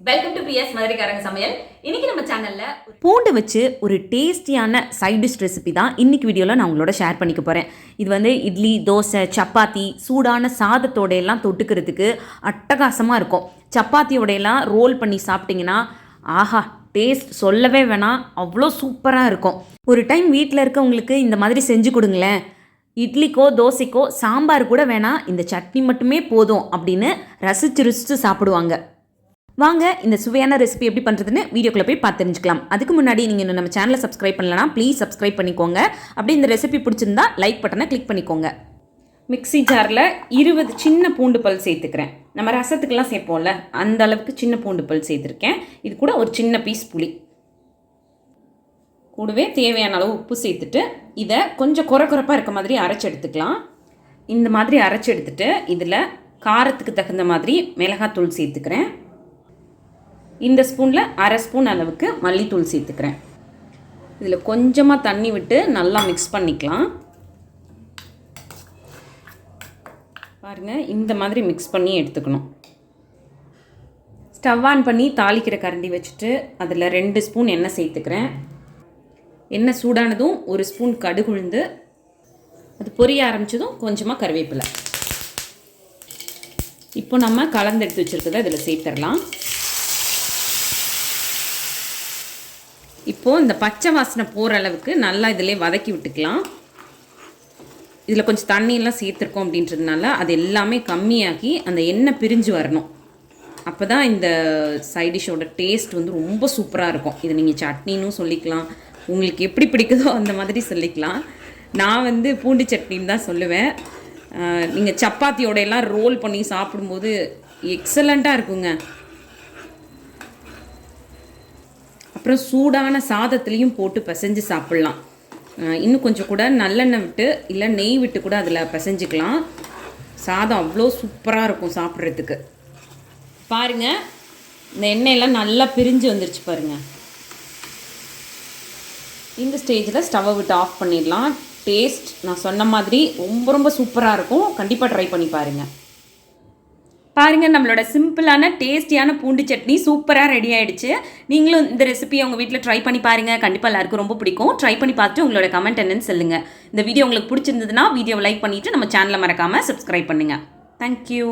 Welcome to PS மதுரைக்காரங்க சமையல். இன்னைக்கு நம்ம சேனல்ல பூண்டு வச்சு ஒரு டேஸ்டியான சைட் டிஷ் ரெசிபி தான் இன்னைக்கு வீடியோவில் நான் உங்களோட ஷேர் பண்ணிக்க போகிறேன் இது வந்து இட்லி தோசை சப்பாத்தி சூடான சாதத்தோட எல்லாம் தொட்டுக்கிறதுக்கு அட்டகாசமாக இருக்கும். சப்பாத்தியோட எல்லாம் ரோல் பண்ணி சாப்பிட்டிங்கன்னா ஆஹா டேஸ்ட் சொல்லவே வேணாம். அவ்வளோ சூப்பராக இருக்கும். ஒரு டைம் வீட்டில் இருக்கவங்களுக்கு இந்த மாதிரி செஞ்சு கொடுங்களேன். இட்லிக்கோ தோசைக்கோ சாம்பார் கூட வேணாம். இந்த சட்னி மட்டுமே போதும் அப்படின்னு ரசிச்சு ருசிச்சு சாப்பிடுவாங்க. வாங்க இந்த சுவையான ரெசிபி எப்படி பண்ணுறதுன்னு வீடியோக்குள்ளே போய் பார்த்து தெரிஞ்சுக்கலாம். அதுக்கு முன்னாடி நீங்கள் இன்னும் நம்ம சேனலை சப்ஸ்கிரைப் பண்ணலனா ப்ளீஸ் சப்ஸ்கிரைப் பண்ணிக்கோங்க. அப்படி இந்த ரெசிபி பிடிச்சிருந்தா லைக் பட்டனை கிளிக் பண்ணிக்கோங்க. மிக்சி ஜாரில் இருபது சின்ன பூண்டு பல் சேர்த்துக்கிறேன். நம்ம ரசத்துக்கெல்லாம் சேர்ப்போம்ல அந்த அளவுக்கு சின்ன பூண்டு பல் சேர்த்துருக்கேன். இது கூட ஒரு சின்ன பீஸ் புளி. கூடவே தேவையான அளவு உப்பு சேர்த்துட்டு இதை கொஞ்சம் குறை குறைப்பாக இருக்க மாதிரி அரைச்சி எடுத்துக்கலாம். இந்த மாதிரி அரைச்சி எடுத்துட்டு இதில் காரத்துக்கு தகுந்த மாதிரி மிளகாத்தூள் சேர்த்துக்கிறேன். இந்த ஸ்பூனில் அரை ஸ்பூன் அளவுக்கு மல்லித்தூள் சேர்த்துக்கிறேன். இதில் கொஞ்சமாக தண்ணி விட்டு நல்லா மிக்ஸ் பண்ணிக்கலாம். பாருங்கள் இந்த மாதிரி மிக்ஸ் பண்ணி எடுத்துக்கணும். ஸ்டவ் ஆன் பண்ணி தாளிக்கிற கரண்டி வச்சுட்டு அதில் ரெண்டு ஸ்பூன் எண்ணெய் சேர்த்துக்கிறேன். எண்ணெய் சூடானதும் ஒரு ஸ்பூன் கடுகு உளுந்து அது பொரிய ஆரம்பித்ததும் கொஞ்சமாக கருவேப்பிலை. இப்போ நம்ம கலந்து எடுத்து வச்சுருக்கதை இதில் சேர்த்துடலாம். இப்போது இந்த பச்சை வாசனை போகிற அளவுக்கு நல்லா இதிலே வதக்கி விட்டுக்கலாம். இதில் கொஞ்சம் தண்ணியெல்லாம் சேர்த்துருக்கோம் அப்படின்றதுனால அது எல்லாமே கம்மியாகி அந்த எண்ணெய் பிரிஞ்சு வரணும். அப்போ தான் இந்த சைடிஷோட டேஸ்ட் வந்து ரொம்ப சூப்பராக இருக்கும். இது நீங்கள் சட்னின்னு சொல்லிக்கலாம். உங்களுக்கு எப்படி பிடிக்குதோ அந்த மாதிரி சொல்லிக்கலாம். நான் வந்து பூண்டு சட்னின்னு தான் சொல்லுவேன். நீங்கள் சப்பாத்தியோட எல்லாம் ரோல் பண்ணி சாப்பிடும்போது எக்ஸலண்ட்டாக இருக்குங்க. அப்புறம் சூடான சாதத்துலேயும் போட்டு பிசைஞ்சு சாப்பிட்லாம். இன்னும் கொஞ்சம் கூட நல்லெண்ணெய் விட்டு இல்லை நெய் விட்டு கூட அதில் பிசைஞ்சிக்கலாம். சாதம் அவ்வளோ சூப்பராக இருக்கும் சாப்பிட்றதுக்கு. பாருங்கள் இந்த எண்ணெயெல்லாம் நல்லா பிரிஞ்சு வந்துருச்சு பாருங்கள் இந்த ஸ்டேஜில் ஸ்டவ்வை விட்டு ஆஃப் பண்ணிடலாம். டேஸ்ட் நான் சொன்ன மாதிரி ரொம்ப ரொம்ப சூப்பராக இருக்கும். கண்டிப்பாக ட்ரை பண்ணி பாருங்கள் பாருங்கள் நம்மளோட சிம்பிளான டேஸ்டியான பூண்டு சட்னி சூப்பராக ரெடி ஆகிடுச்சு நீங்களும் இந்த ரெசிபியை உங்கள் வீட்டில் ட்ரை பண்ணி பாருங்கள் கண்டிப்பாக எல்லாருக்கும் ரொம்ப பிடிக்கும். ட்ரை பண்ணி பார்த்துட்டு உங்களோட கமெண்ட் என்னன்னு சொல்லுங்கள் இந்த வீடியோ உங்களுக்கு பிடிச்சிருந்ததுன்னா வீடியோவை லைக் பண்ணிவிட்டு நம்ம சேனலை மறக்காமல் சப்ஸ்கிரைப் பண்ணுங்கள் தேங்க்யூ